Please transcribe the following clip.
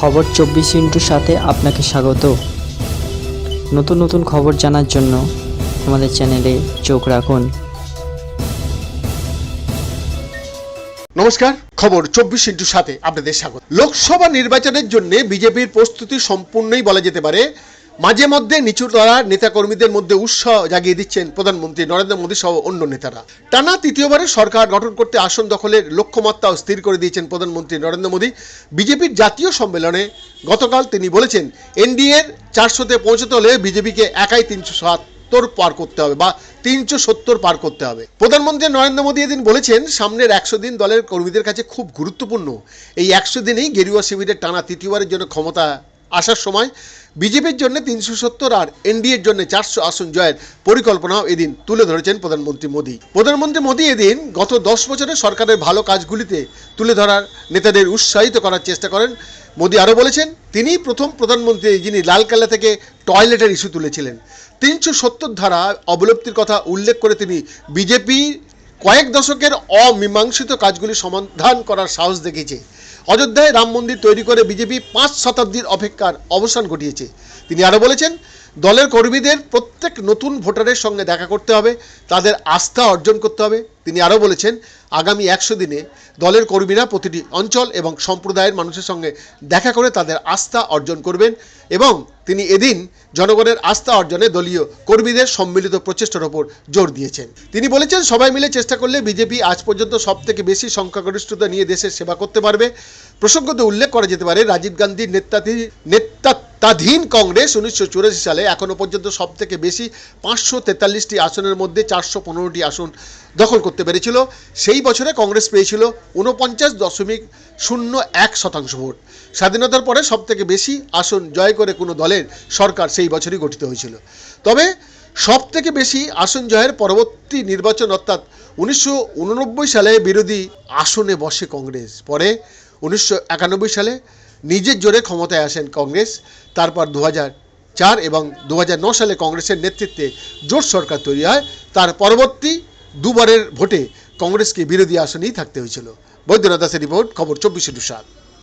খবর চব্বিশ ইন্টুর সাথে আপনাকে স্বাগত। নতুন নতুন খবর জানার জন্য আমাদের চ্যানেলে চোখ রাখুন। নমস্কার, খবর চব্বিশ ইন্টু সাথে আপনাদের স্বাগত। লোকসভা নির্বাচনের জন্য বিজেপির প্রস্তুতি সম্পূর্ণই বলা যেতে পারে মাঝে মধ্যে নিচু তলার নেতাকর্মীদের মধ্যে উৎসাহ জাগিয়ে দিচ্ছেন প্রধানমন্ত্রী নরেন্দ্র মোদী সহ অন্য নেতারা। টানা তৃতীয়বারে সরকার গঠন করতে আসন দখলের লক্ষ্যমাত্রাও স্থির করে দিয়েছেন প্রধানমন্ত্রী নরেন্দ্র মোদী। বিজেপির জাতীয় সম্মেলনে গতকাল তিনি বলেছেন এনডিএর চারশোতে পৌঁছতে হলে বিজেপিকে একাই তিনশো সাত সত্তর পার করতে হবে বা তিনশো সত্তর পার করতে হবে। প্রধানমন্ত্রী নরেন্দ্র মোদী এদিন বলেছেন, সামনের একশো দিন দলের কর্মীদের কাছে খুব গুরুত্বপূর্ণ। এই একশো দিনেই গেরুয়া শিবিরের টানা তৃতীয়বারের জন্য ক্ষমতা আসার সময় বিজেপির জন্য তিনশো সত্তর আর এনডিএর জন্য চারশো আসন জয়ের পরিকল্পনাও এদিন তুলে ধরেছেন প্রধানমন্ত্রী মোদী। প্রধানমন্ত্রী মোদী এদিন গত দশ বছরে সরকারের ভালো কাজগুলিতে তুলে ধরার নেতাদের উৎসাহিত করার চেষ্টা করেন। মোদী আরও বলেছেন, তিনিই প্রথম প্রধানমন্ত্রী যিনি লালকেল্লা থেকে টয়লেটের ইস্যু তুলেছিলেন। তিনশো সত্তর ধারা অবলুপ্তির কথা উল্লেখ করে তিনি বিজেপি কয়েক দশকের অমীমাংসিত কাজগুলি সমাধান করার সাহস দেখিয়েছে। অযোধ্যায় রাম মন্দির তৈরি করে বিজেপি পাঁচ শতাব্দীর অপেক্ষার অবসান ঘটিয়েছে। তিনি আরও বলেছেন দলের কর্মীদের প্রত্যেক নতুন ভোটারের সঙ্গে দেখা করতে হবে, তাদের আস্থা অর্জন করতে হবে। তিনি আরও বলেছেন, আগামী একশো দিনে দলের কর্মীরা প্রতিটি অঞ্চল এবং সম্প্রদায়ের মানুষের সঙ্গে দেখা করে তাদের আস্থা অর্জন করবেন এবং তিনি এদিন জনগণের আস্থা অর্জনে দলীয় কর্মীদের সম্মিলিত প্রচেষ্টার ওপর জোর দিয়েছেন। তিনি বলেছেন, সবাই মিলে চেষ্টা করলে বিজেপি আজ পর্যন্ত সব থেকে বেশি সংখ্যাগরিষ্ঠতা নিয়ে দেশের সেবা করতে পারবে। প্রসঙ্গত উল্লেখ করা যেতে পারে, রাজীব গান্ধীর নেতৃত্বাধীন নেতৃত্বাধীন কংগ্রেস উনিশশো চুরাশি সালে এখনও পর্যন্ত সব থেকে বেশি পাঁচশো তেতাল্লিশটি আসনের মধ্যে চারশো পনেরোটি আসন দখল করতে পেরেছিল। সেই বছরে কংগ্রেস পেয়েছিল উনপঞ্চাশ দশমিক শূন্য এক শতাংশ ভোট। স্বাধীনতার পরে সব থেকে বেশি আসন জয় করে কোনো দলের সরকার সেই বছরই গঠিত হয়েছিল। তবে সব থেকে বেশি আসন জয়ের পরবর্তী নির্বাচন অর্থাৎ উনিশশো উননব্বই সালে বিরোধী আসনে বসে কংগ্রেস। পরে উনিশশো একানব্বই সালে নিজের জোরে ক্ষমতায় আসেন কংগ্রেস। তারপর দু চার এবং দুহাজার নয় সালে কংগ্রেসের নেতৃত্বে জোট সরকার তৈরি হয়। তার পরবর্তী দুবারের ভোটে কংগ্রেসকে বিরোধী আসনেই থাকতে হয়েছিল। বৈদ্যনাথ দাসের রিপোর্ট, খবর চব্বিশে সাত